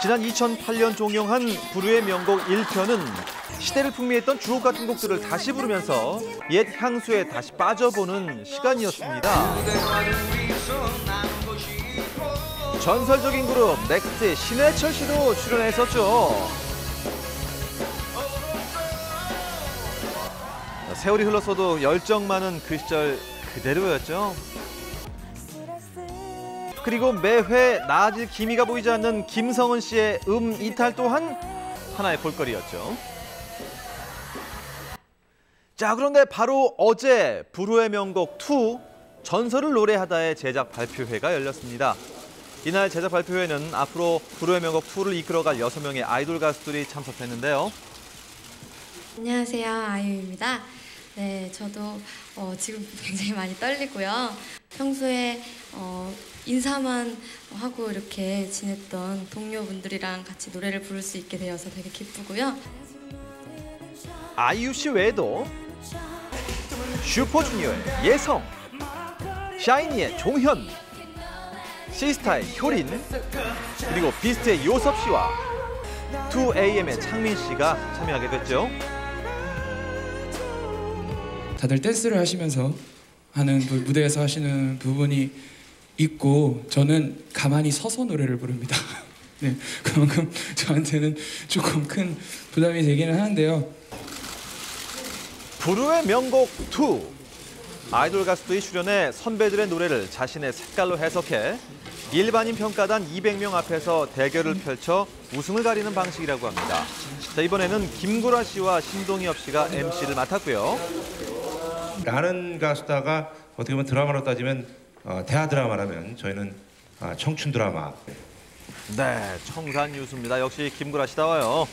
지난 2008년 종영한 부르의 명곡 1편은 시대를 풍미했던 주옥 같은 곡들을 다시 부르면서 옛 향수에 다시 빠져보는 시간이었습니다. 전설적인 그룹 넥스트의 신해철 씨도 출연했었죠. 세월이 흘렀어도 열정 많은 그 시절 그대로였죠. 그리고 매회 나아질 기미가 보이지 않는 김성은 씨의 음 이탈 또한 하나의 볼거리였죠. 자 그런데 바로 어제 불후의 명곡 2 전설을 노래하다의 제작 발표회가 열렸습니다. 이날 제작 발표회는 앞으로 불후의 명곡 2를 이끌어갈 여섯 명의 아이돌 가수들이 참석했는데요. 안녕하세요 아이유입니다. 네, 저도 어, 지금 굉장히 많이 떨리고요. 평소에 어, 인사만 하고 이렇게 지냈던 동료분들이랑 같이 노래를 부를 수 있게 되어서 되게 기쁘고요. 아이유 씨 외에도 슈퍼주니어의 예성, 샤이니의 종현, 시스타의 효린, 그리고 비스트의 요섭 씨와 2AM의 창민 씨가 참여하게 됐죠. 다들 댄스를 하시면서 하는 부- 무대에서 하시는 부분이 있고 저는 가만히 서서 노래를 부릅니다. 네, 그만큼 저한테는 조금 큰 부담이 되기는 하는데요. 부르의 명곡 2 아이돌 가수들이 출연해 선배들의 노래를 자신의 색깔로 해석해 일반인 평가단 200명 앞에서 대결을 펼쳐 우승을 가리는 방식이라고 합니다. 자, 이번에는 김구라 씨와 신동엽 씨가 MC를 맡았고요. 나는 가수다가 어떻게 보면 드라마로 따지면 어, 대하 드라마라면 저희는 아, 청춘 드라마 네, 청산 뉴스입니다. 역시 김구라 씨다워요.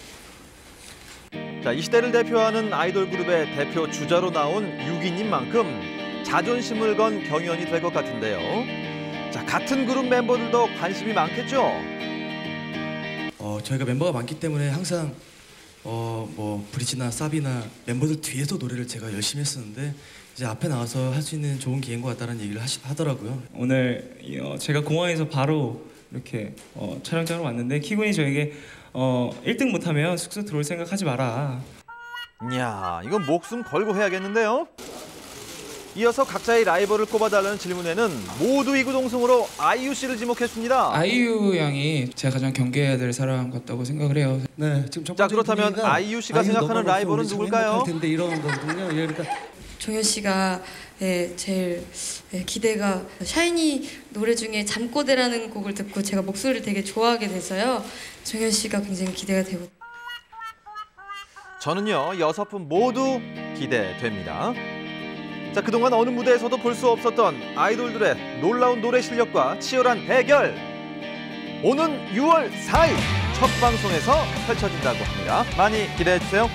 자, 이 시대를 대표하는 아이돌 그룹의 대표 주자로 나온 6인님만큼 자존심을 건 경연이 될 것 같은데요. 자, 같은 그룹 멤버들도 관심이 많겠죠? 어, 저희가 멤버가 많기 때문에 항상 어, 뭐 브리지나 사비나 멤버들 뒤에서 노래를 제가 열심히 했었는데 이제 앞에 나와서 할 수 있는 좋은 기회인 것 같다는 얘기를 하시, 하더라고요. 오늘 이, 어, 제가 공항에서 바로 이렇게 어, 촬영장으로 왔는데 키군이 저에게 어, 1등 못하면 숙소 들어올 생각하지 마라. 이야, 이건 목숨 걸고 해야겠는데요. 이어서 각자의 라이벌을 꼽아달라는 질문에는 모두 이구동성으로 아이유 씨를 지목했습니다. 아이유 양이 제가 가장 경계해야 될 사람 같다고 생각을 해요. 네, 지금 첫 자, 번째 그렇다면 아이유 씨가 아이유 생각하는 라이벌은 누굴까요? 텐데 이런 거거든요. 예, 그러니까 종현 씨가 예, 제일 예, 기대가 샤이니 노래 중에 잠꼬대라는 곡을 듣고 제가 목소리를 되게 좋아하게 돼서요. 종현 씨가 굉장히 기대가 되고 저는요 여섯 분 모두 기대됩니다. 자 그동안 어느 무대에서도 볼 수 없었던 아이돌들의 놀라운 노래 실력과 치열한 대결 오는 6월 4일 첫 방송에서 펼쳐진다고 합니다. 많이 기대해 주세요.